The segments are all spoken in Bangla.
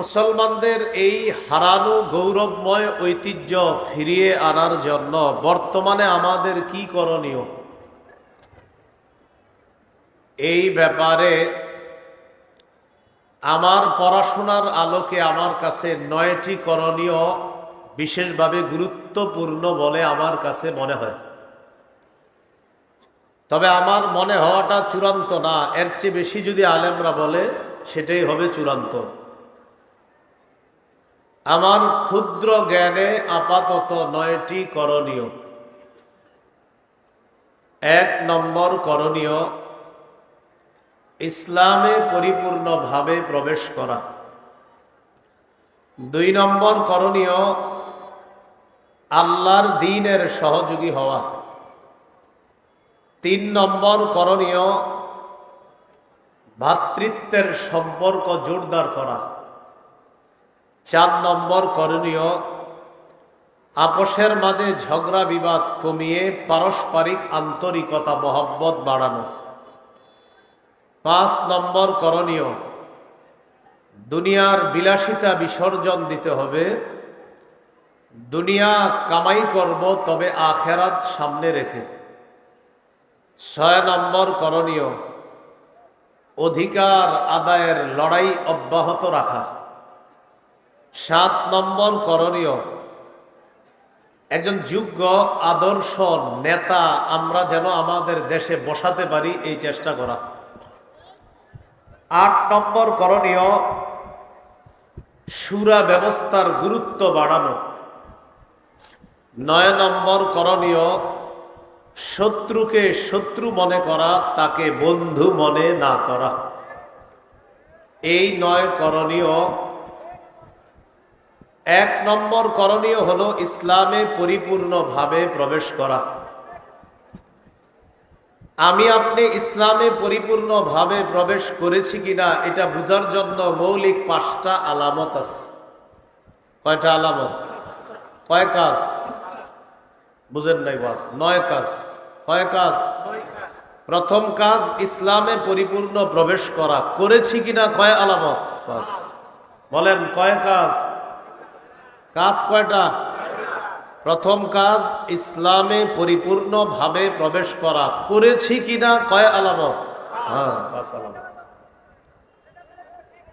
মুসলমানদের এই হারানো গৌরবময় ঐতিহ্য ফিরিয়ে আনার জন্য বর্তমানে আমাদের কি করণীয়? এই ব্যাপারে আমার পড়াশোনার আলোকে আমার কাছে নয়টি করণীয় বিশেষভাবে গুরুত্বপূর্ণ বলে আমার কাছে মনে হয়। তবে আমার মনে হওয়াটা চূড়ান্ত না, এর চেয়ে বেশি যদি আলেমরা বলে, সেটাই হবে চূড়ান্ত। আমার ক্ষুদ্র জ্ঞানে আপাতত নয়টি করণীয়। এক নম্বর করণীয়, ইসলামে পরিপূর্ণভাবে প্রবেশ করা। দুই নম্বর করণীয়, আল্লাহর দিনের সহযোগী হওয়া। তিন নম্বর করণীয়, ভাতৃত্বের সম্পর্ক জোরদার করা। চার নম্বর করণীয়, আপোষের মাঝে ঝগড়া বিবাদ কমিয়ে পারস্পরিক আন্তরিকতা, মহব্বত বাড়ানো। পাঁচ নম্বর করণীয়, দুনিয়ার বিলাসিতা বিসর্জন দিতে হবে। দুনিয়া কামাই করব, তবে আখেরাত সামনে রেখে। ছয় নম্বর করণীয়, অধিকার আদায়ের লড়াই অব্যাহত রাখা। সাত নম্বর করণীয়। একজন যোগ্য আদর্শ নেতা আমরা যেন আমাদের দেশে বসাতে পারি এই চেষ্টা করা। আট নম্বর করণীয়, সুরা ব্যবস্থার গুরুত্ব বাড়ানো। নয় নম্বর করণীয়, শত্রুকে শত্রু মনে করা, তাকে বন্ধু মনে না করা। এই নয় করণীয় এক নম্বর করণীয় হলো ইসলামে পরিপূর্ণভাবে প্রবেশ করা। আমি আপনি ইসলামে পরিপূর্ণভাবে প্রবেশ করেছি কিনা, এটা বুঝার জন্য মৌলিক পাঁচটা আলামত আছে। কয়টা আলামত? কয় কাজ? বুঝেন নাই বাস। নয় কাজ। কয় কাজ? প্রথম কাজ, ইসলামে পরিপূর্ণ প্রবেশ করা। করেছি কিনা, কয় আলামত? বাস। বলেন, কয় কাজ? কাজ কয়টা? প্রথম কাজ, ইসলামে পরিপূর্ণভাবে প্রবেশ করা। করেছি কিনা, কয় আলামত? হ্যাঁ আলামত।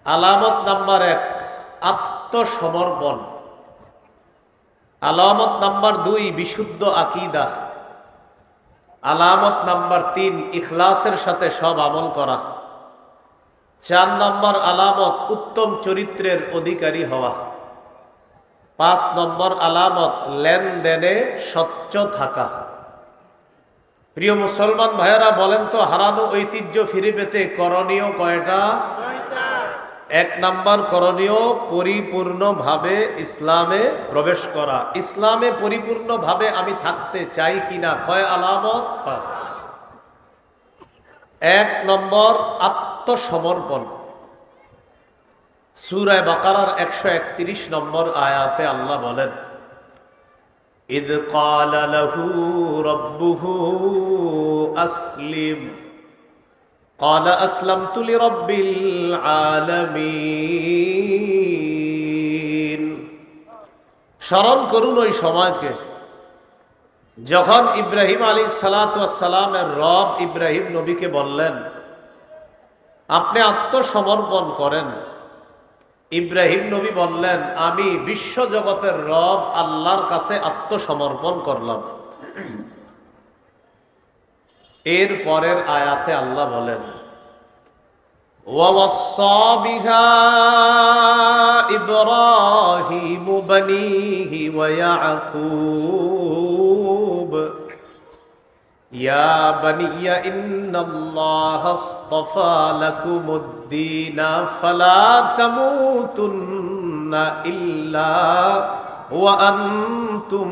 আলামত নাম্বার এক, আত্মসমর্পণ। আলামত নাম্বার দুই, বিশুদ্ধ আকিদা। আলামত নাম্বার তিন, ইখলাসের সাথে সব আমল করা। চার নাম্বার আলামত, উত্তম চরিত্রের অধিকারী হওয়া। পাঁচ নম্বর আলামত লেনদেনে স্বচ্ছ থাকা। প্রিয় মুসলমান ভাইয়েরা বলেন তো হারানো ঐতিহ্য ফিরে পেতে করণীয় কয়টা? এক নাম্বার করণীয় পরিপূর্ণভাবে ইসলামে প্রবেশ করা। ইসলামে পরিপূর্ণভাবে আমি থাকতে চাই কিনা? কয় আলামত? পাঁচ। এক নম্বর আত্মসমর্পণ। সুরায় বাকারার একশো একত্রিশ নম্বর আয়াতে আল্লাহ বলেন إذ قال له ربه أسلم قال أسلمت لرب العالمين স্মরণ করুন ওই সময়কে যখন ইব্রাহিম আলী সালাতামের রব ইব্রাহিম নবীকে বললেন আপনি আত্মসমর্পণ করেন ইব্রাহিম নবী বললেন, আমি বিশ্ব জগতের রব আল্লাহর কাছে আত্মসমর্পণ করলাম। এর পরের আয়াতে আল্লাহ বলেন ইব্রাহিম يا بني إن الله اصطفى لكم الدين فلا تموتن إلا وأنتم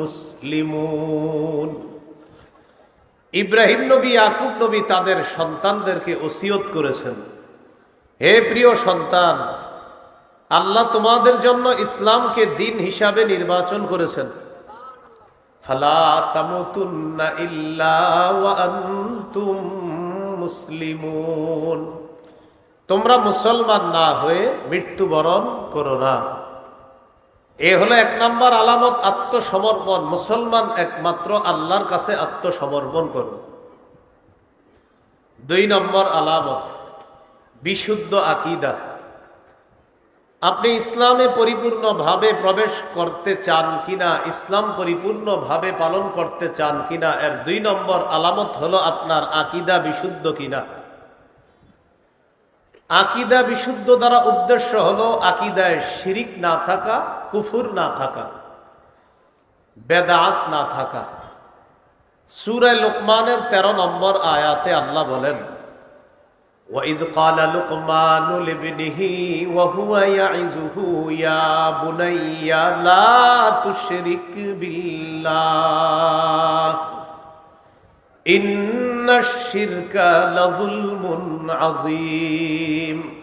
মুসলিমুন ইব্রাহিম নবী ইয়াকুব নবী তাদের সন্তানদেরকে ওসিয়ত করেছেন হে প্রিয় সন্তান আল্লাহ তোমাদের জন্য ইসলামকে দিন হিসাবে নির্বাচন করেছেন মুসলিমুন। তোমরা মুসলমান না হয়ে মৃত্যুবরণ করো না। এ হলো এক নম্বর আলামত আত্মসমর্পণ। মুসলমান একমাত্র আল্লাহর কাছে আত্মসমর্পণ করো দুই নম্বর আলামত, বিশুদ্ধ আকিদা। আপনি ইসলামে পরিপূর্ণভাবে প্রবেশ করতে চান কিনা, ইসলাম পরিপূর্ণভাবে পালন করতে চান কিনা, এর দুই নম্বর আলামত হলো আপনার আকিদা বিশুদ্ধ কিনা। আকিদা বিশুদ্ধ দ্বারা উদ্দেশ্য হলো আকিদায় শিরিক না থাকা, কুফুর না থাকা, বেদাত না থাকা। সুরায় লোকমানের তেরো নম্বর আয়াতে আল্লাহ বলেন وإذ قال لقمان لابنه وهو يعزه يا بني لا تشرك بالله إن الشرك لظلم عظيم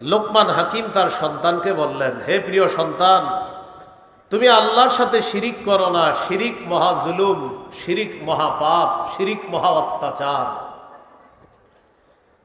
লোকমান হাকিম তার সন্তানকে বললেন হে প্রিয় সন্তান তুমি আল্লাহর সাথে শিরিক করো না শিরিক মহা জুলুম শিরিক মহাপাপ শিরিক মহা অত্যাচার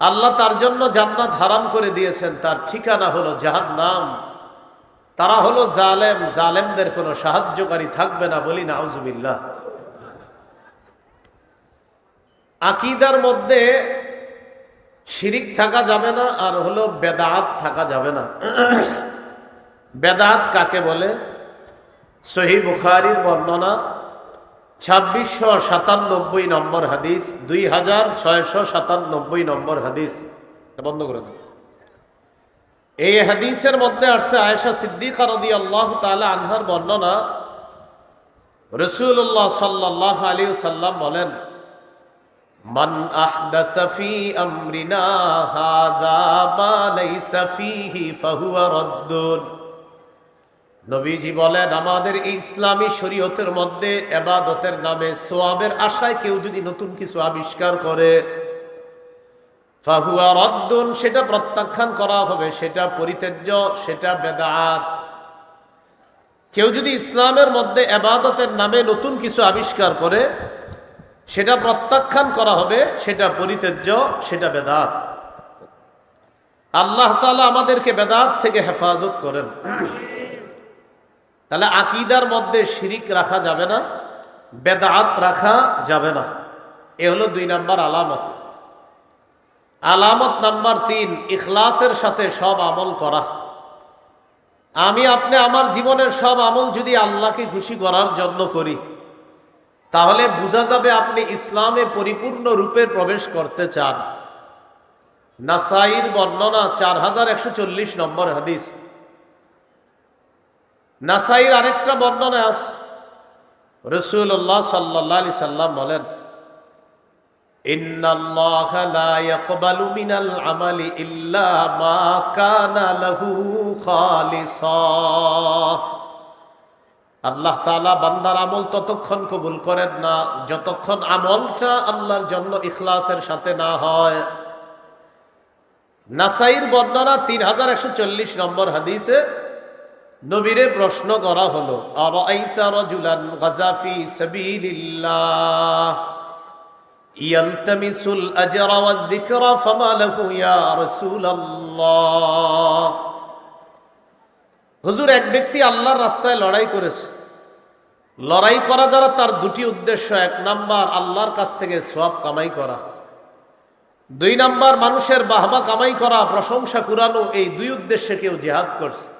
আল্লাহ তার জন্য জান্নাত হারাম করে দিয়েছেন, তার ঠিকানা হলো জাহান নাম তারা হলো জালেম, জালেমদের কোনো সাহায্যকারী থাকবে না বলি না আউজুবিল্লাহ আকিদার মধ্যে শিরিক থাকা যাবে না, আর হলো বেদাত থাকা যাবে না। বেদাত কাকে বলে? সহি বুখারির বর্ণনা ছাব্বিশশো সাতানব্বই নম্বর হাদিস, দুই হাজার ছয়শো সাতানব্বই নম্বর হাদিস। বন্ধ করে দেন এই হাদিসের মধ্যে আসছে আয়েশা সিদ্দিকা রদি আল্লাহ তালা আনহার বর্ণনা। রসুল্লাহ সাল্লাহ আলী সাল্লাম বলেন আহদাসা ফি আমরিনা, হাদা মা লাইসা ফিহি ফাহুয়া রাদ্দুন। নবীজি বলেন, আমাদের এই ইসলামী শরীয়তের মধ্যে এবাদতের নামে সোয়াবের আশায় কেউ যদি নতুন কিছু আবিষ্কার করে, ফাহুয়া রদ্দুন, সেটা প্রত্যাখ্যান করা হবে, সেটা পরিত্যাজ্য, সেটা বেদাত। কেউ যদি ইসলামের মধ্যে এবাদতের নামে নতুন কিছু আবিষ্কার করে, সেটা প্রত্যাখ্যান করা হবে, সেটা পরিত্যাজ্য, সেটা বেদাত। আল্লাহ তালা আমাদেরকে বেদাত থেকে হেফাজত করেন। তাহলে আকিদার মধ্যে শিরিক রাখা যাবে না, বেদাত রাখা যাবে না। এ হলো দুই নাম্বার আলামত। আলামত নাম্বার তিন, ইখলাসের সাথে সব আমল করা। আমি, আপনি আমার জীবনের সব আমল যদি আল্লাহকে খুশি করার জন্য করি, তাহলে বোঝা যাবে আপনি ইসলামে পরিপূর্ণ রূপে প্রবেশ করতে চান। নাসাইর বর্ণনা চার হাজার একশো চল্লিশ নম্বর হাদিস। নাসাইর আরেকটা বর্ণনা আস রসুল্লাহ সাল্লাহ সাল্লাম বলেন আল্লাহ তালা বান্দার আমল ততক্ষণ কবুল করেন না, যতক্ষণ আমলটা আল্লাহর জন্য ইখলাসের সাথে না হয়। নাসাইর বর্ণনা তিন হাজার একশো চল্লিশ নম্বর হাদিসে নবীরে প্রশ্ন করা হলো হুজুর, এক ব্যক্তি আল্লাহর রাস্তায় লড়াই করেছে। লড়াই করা যারা তার দুটি উদ্দেশ্য, এক নাম্বার আল্লাহর কাছ থেকে সওয়াব কামাই করা, দুই নাম্বার মানুষের বাহবা কামাই করা, প্রশংসা কুরানো, এই দুই উদ্দেশ্যে কেউ জেহাদ করছে।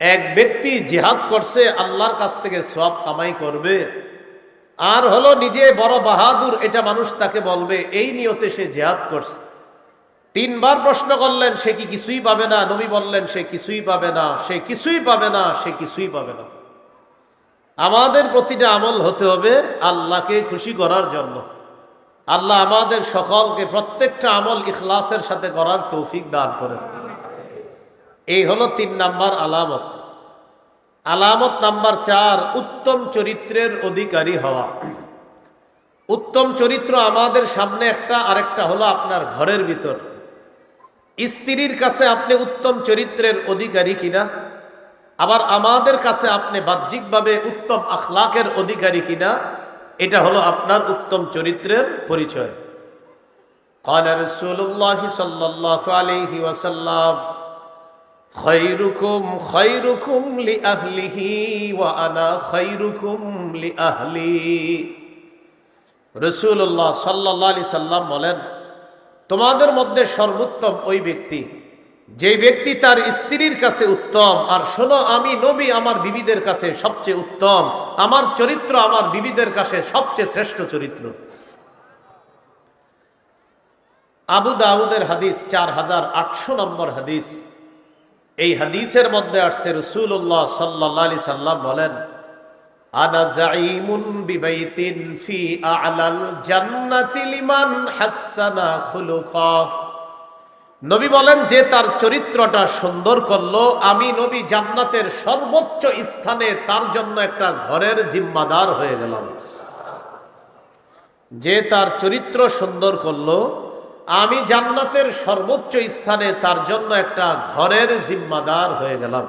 এক ব্যক্তি জেহাদ করছে, আল্লাহর কাছ থেকে সব কামাই করবে। আর হলো নিজে বড় বাহাদুর, এটা মানুষ তাকে বলবে, এই নিয়তে সে জেহাদ করছে। তিনবার প্রশ্ন করলেন, সে কি কিছুই পাবে না? নবী বললেন, সে কিছুই পাবে না। সে কিছুই পাবে না? সে কিছুই পাবে না। আমাদের প্রতিটা আমল হতে হবে আল্লাহকে খুশি করার জন্য। আল্লাহ আমাদের সকলকে প্রত্যেকটা আমল ইখলাসের সাথে করার তৌফিক দান করেন। এই হলো তিন নাম্বার আলামত আলামত নাম্বার চার উত্তম চরিত্রের অধিকারী হওয়া উত্তম চরিত্র আমাদের সামনে একটা আরেকটা হলো আপনার ঘরের ভিতর স্ত্রীর কাছে আপনি উত্তম চরিত্রের অধিকারী কিনা আবার আমাদের কাছে আপনি বাহ্যিকভাবে উত্তম আখলাকের অধিকারী কিনা এটা হলো আপনার উত্তম চরিত্রের পরিচয় قال رسول الله صلى الله عليه وسلم ওয়া লি রসুল্লাহ সাল্লাহ আলি সাল্লাম বলেন, তোমাদের মধ্যে সর্বোত্তম ওই ব্যক্তি যে ব্যক্তি তার স্ত্রীর কাছে উত্তম, আর শোনো, আমি নবী আমার বিবিদের কাছে সবচেয়ে উত্তম, আমার চরিত্র আমার বিবিদের কাছে সবচেয়ে শ্রেষ্ঠ চরিত্র। আবু দাউদের হাদিস চার হাজার আটশো নম্বর হাদিস। এই হাদিসের মধ্যে আসছে রসুল্লাহ সাল্লাহ আলি সাল্লাম বলেন, আনা জাইমুন বিবাইতিন ফি আলাল জান্নাতি লিমান হাসানা খুলুকা। নবী বলেন, যে তার চরিত্রটা সুন্দর করল, আমি নবী জান্নাতের সর্বোচ্চ স্থানে তার জন্য একটা ঘরের জিম্মাদার হয়ে গেলাম। যে তার চরিত্র সুন্দর করল আমি জান্নাতের সর্বোচ্চ স্থানে তার জন্য একটা ঘরের জিম্মাদার হয়ে গেলাম।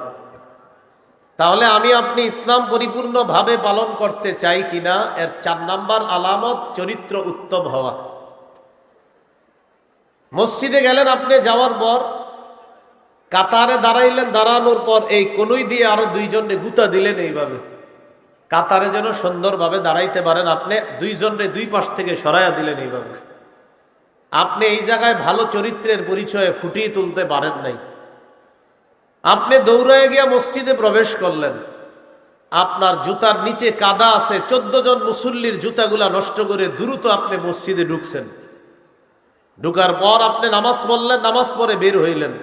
তাহলে আমি আপনি ইসলাম পরিপূর্ণভাবে পালন করতে চাই কিনা? এর চার নাম্বার আলামত, চরিত্র উত্তম হওয়া। মসজিদে গেলেন আপনি যাওয়ার পর, কাতারে দাঁড়াইলেন, দাঁড়ানোর পর এই কনুই দিয়ে আরও দুইজনে গুতা দিলেন এইভাবে। কাতারে যেন সুন্দরভাবে দাঁড়াইতে পারেন আপনি দুইজনে দুই পাশ থেকে সরাইয়া দিলেন এইভাবে। আপনি এই জায়গায় ভালো চরিত্রের পরিচয়ে ফুটিয়ে তুলতে পারেন নাই। আপনি দৌড়ায় গিয়া মসজিদে প্রবেশ করলেন। আপনার জুতার নিচে কাদা আছে, চোদ্দ জন মুসল্লির জুতাগুলা নষ্ট করে দ্রুত আপনি মসজিদে ঢুকছেন। ঢুকার পর আপনি নামাজ পড়লেন, নামাজ পরে বের হইলেন।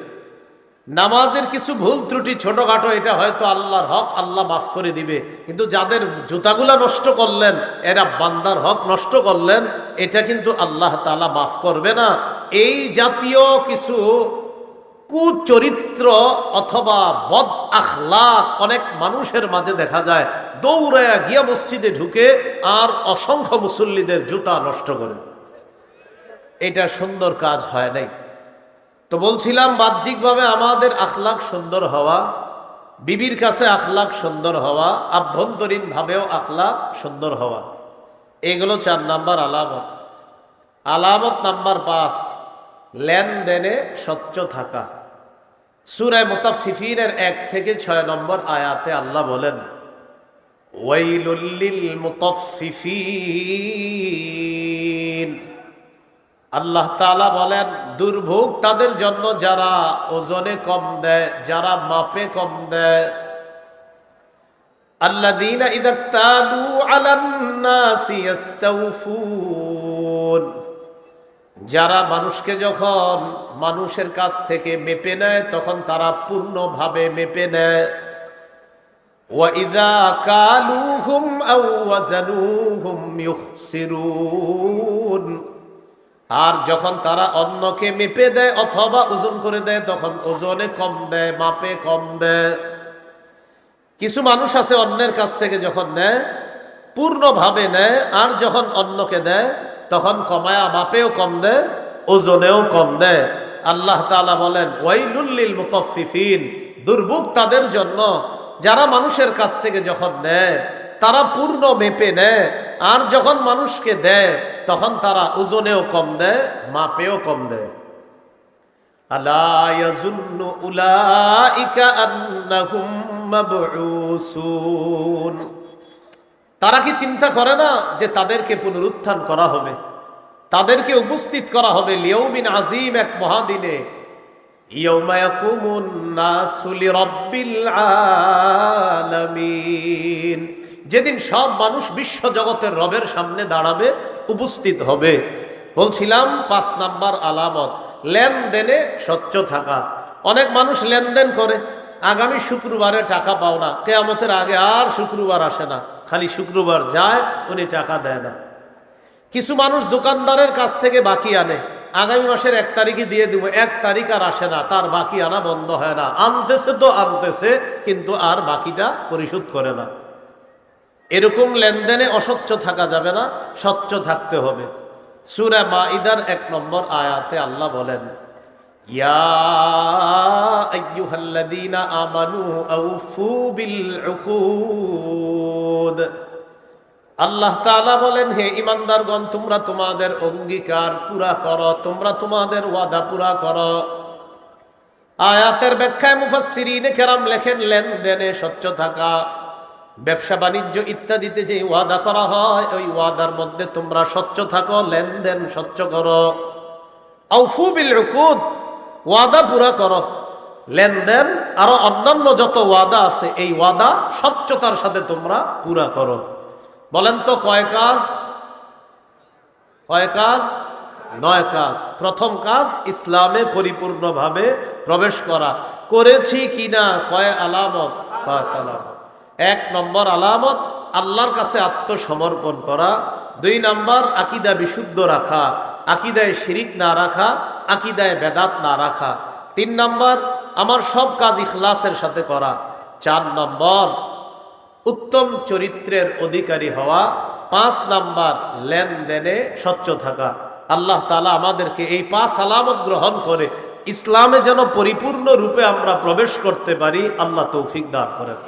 নামাজের কিছু ভুল ত্রুটি ছোটখাটো, এটা হয়তো আল্লাহর হক, আল্লাহ মাফ করে দিবে। কিন্তু যাদের জুতাগুলা নষ্ট করলেন, এরা বান্দার হক নষ্ট করলেন, এটা কিন্তু আল্লাহ তালা মাফ করবে না। এই জাতীয় কিছু কুচরিত্র অথবা বদ আখলাক অনেক মানুষের মাঝে দেখা যায়, দৌড়ায়া গিয়া মসজিদে ঢুকে আর অসংখ্য মুসল্লিদের জুতা নষ্ট করে। এটা সুন্দর কাজ হয় নাই? তো বলছিলাম, বাহ্যিকভাবে আমাদের আখলাক সুন্দর হওয়া, বিবির কাছে আখলাক সুন্দর হওয়া আভ্যন্তরীণ ভাবেও আখলাক সুন্দর হওয়া, এগুলো চার নাম্বার আলামত। আলামত নাম্বার পাঁচ, লেনদেনে স্বচ্ছ থাকা। সুরায় মুতাফিফিনের এক থেকে ছয় নম্বর আয়াতে আল্লাহ বলেন ওয়াইলুল্লিল মুতাফিফিন আল্লাহ তাআলা বলেন দুর্ভোগ তাদের জন্য যারা ওজনে কম দেয় যারা মাপে কম দেয় আল্লাযীনা ইযা তালু আলান নাসি ইস্তাউফুন যারা মানুষকে যখন মানুষের কাছ থেকে মেপে নেয় তখন তারা পূর্ণভাবে মেপে নেয় وَإِذَا كَالُوهُمْ أَوْ وَزَنُوهُمْ يُخْسِرُونَ আর যখন তারা অন্যকে মেপে দেয় অথবা ওজন করে দেয়, তখন ওজনে কম দেয় মাপে কম দেয় কিছু মানুষ আছে অন্যের কাছ থেকে যখন নেয়, পূর্ণভাবে নেয়, আর যখন অন্যকে দেয়, তখন কমায়া, মাপেও কম দেয়, ওজনেও কম দেয়। আল্লাহ তাআলা বলেন ওয়াইলুল্লিল মুতাফফিফিন। দুর্ভোগ তাদের জন্য। যারা মানুষের কাছ থেকে যখন নেয়, তারা পূর্ণ মেপে নেয়। আর যখন মানুষকে দেয়, তখন তারা ওজনেও কম দেয়, মাপেও কম দেয়। তারা কি চিন্তা করে না যে তাদেরকে পুনরুত্থান করা হবে? তাদেরকে উপস্থিত করা হবে লিয়ৌমিন আজিম এক মহাদিনে। ইয়াকুমুন নাসুলি রব্বিল আলামিন। যেদিন সব মানুষ বিশ্ব জগতের রবের সামনে দাঁড়াবে, উপস্থিত হবে। বলছিলাম, পাঁচ নাম্বার আলামত, লেনদেনে স্বচ্ছ থাকা। অনেক মানুষ লেনদেন করে, আগামী শুক্রবারে টাকা পাও না। কেয়ামতের আগে আর শুক্রবার আসে না। খালি শুক্রবার যায়, উনি টাকা দেয় না। কিছু মানুষ দোকানদারের কাছ থেকে বাকি আনে। আগামী মাসের এক তারিখে দিয়ে দিব, এক তারিখ আর আসে না, তার বাকি আনা বন্ধ হয় না। আনতেছে তো আনতেছে, কিন্তু আর বাকিটা পরিশোধ করে না। এরকম লেনদেনে অস্বচ্ছ থাকা যাবে না, স্বচ্ছ থাকতে হবে। সুরা মাইদার এক নম্বর আয়াতে আল্লাহ বলেন আল্লাহ তাআলা বলেন, হে ইমানদারগণ তোমরা তোমাদের অঙ্গীকার পুরা করো, তোমরা তোমাদের ওয়াদা পুরা করো। আয়াতের ব্যাখ্যায় মুফাসসিরিনে কেরাম লেখেন, লেনদেনে স্বচ্ছ থাকা ব্যবসা, বাণিজ্য ইত্যাদিতে যে ওয়াদা করা হয়, ওই ওয়াদার মধ্যে তোমরা স্বচ্ছ থাকো, লেনদেন স্বচ্ছ করো। আউফু বিল উকুদ ওয়াদা পুরা করো। লেনদেন আরও অন্যান্য যত ওয়াদা আছে, এই ওয়াদা স্বচ্ছতার সাথে তোমরা পুরা করো। বলেন তো কয় কাজ? কয় কাজ? নয় কাজ। প্রথম কাজ, ইসলামে পরিপূর্ণভাবে প্রবেশ করা। করেছি কিনা? কয় আলামত? পাঁচ আলামত। এক নম্বর আলামত, আল্লাহর কাছে আত্মসমর্পণ করা। দুই নম্বর, আকিদা বিশুদ্ধ রাখা, আকিদায় শিরিক না রাখা, আকিদায় বেদাত না রাখা। তিন নম্বর, আমার সব কাজ ইখলাসের সাথে করা। চার নম্বর, উত্তম চরিত্রের অধিকারী হওয়া। পাঁচ নাম্বার, লেনদেনে স্বচ্ছ থাকা। আল্লাহ তালা আমাদেরকে এই পাঁচ আলামত গ্রহণ করে ইসলামে যেন পরিপূর্ণ রূপে আমরা প্রবেশ করতে পারি, আল্লাহ তৌফিক দান করেন।